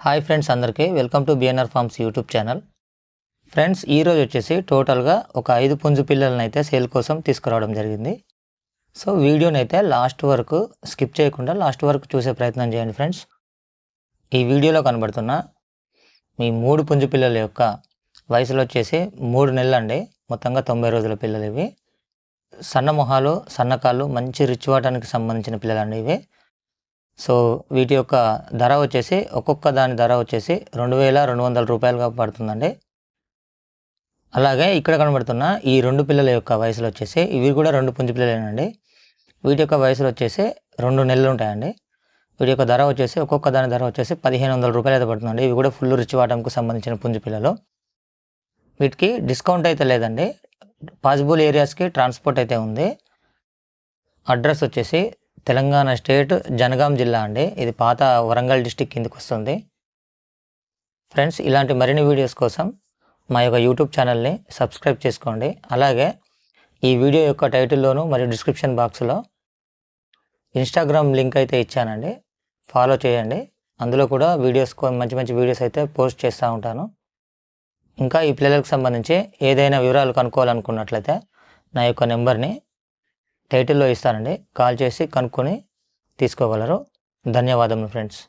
Hi friends అందరికీ welcome to BNR farms YouTube channel friends ఈరోజు వచ్చేసి టోటల్గా ఒక ఐదు పుంజు పిల్లలను అయితే సేల్ కోసం తీసుకురావడం జరిగింది. సో వీడియోని అయితే లాస్ట్ వరకు స్కిప్ చేయకుండా లాస్ట్ వరకు చూసే ప్రయత్నం చేయండి ఫ్రెండ్స్ ఈ వీడియోలో కనబడుతున్న మీ మూడు పుంజు పిల్లల యొక్క వయసులో వచ్చేసి మూడు నెలలు అండి మొత్తంగా తొంభై రోజుల పిల్లలు ఇవి. సన్న మొహాలు సన్నకాళ్ళు మంచి రిచ్ వాటానికి సంబంధించిన పిల్లలండి ఇవి. సో వీటి యొక్క ధర వచ్చేసి ఒక్కొక్క దాని ధర వచ్చేసి రెండు వేల రెండు వందల రూపాయలుగా పడుతుందండి. అలాగే ఇక్కడ కనబడుతున్న ఈ రెండు పిల్లల యొక్క వయసులు వచ్చేసి ఇవి కూడా రెండు పుంజు పిల్లలేనండి. వీటి యొక్క వయసులు వచ్చేసి రెండు నెలలు ఉంటాయండి. వీటి యొక్క ధర వచ్చేసి ఒక్కొక్క దాని ధర వచ్చేసి పదిహేను వందల రూపాయలు అయితే పడుతుందండి. ఇవి కూడా ఫుల్ రిచ్ వాటంకు సంబంధించిన పుంజు పిల్లలు. వీటికి డిస్కౌంట్ అయితే లేదండి. పాసిబుల్ ఏరియాస్కి ట్రాన్స్పోర్ట్ అయితే ఉంది. అడ్రస్ వచ్చేసి తెలంగాణ స్టేట్ జనగాం జిల్లా అండి. ఇది పాత వరంగల్ డిస్టిక్ కిందకి వస్తుంది. ఫ్రెండ్స్ ఇలాంటి మరిన్ని వీడియోస్ కోసం మా యొక్క యూట్యూబ్ ఛానల్ని సబ్స్క్రైబ్ చేసుకోండి. అలాగే ఈ వీడియో యొక్క టైటిల్లోను మరియు డిస్క్రిప్షన్ బాక్స్లో ఇన్స్టాగ్రామ్ లింక్ అయితే ఇచ్చానండి. ఫాలో చేయండి. అందులో కూడా వీడియోస్ మంచి మంచి వీడియోస్ అయితే పోస్ట్ చేస్తూ ఉంటాను. ఇంకా ఈ పిల్లలకు సంబంధించి ఏదైనా వివరాలు కనుక్కోవాలనుకున్నట్లయితే నా యొక్క నెంబర్ని టైటిల్లో ఇస్తానండి. కాల్ చేసి కనుక్కొని తీసుకోగలరు. ధన్యవాదములు ఫ్రెండ్స్.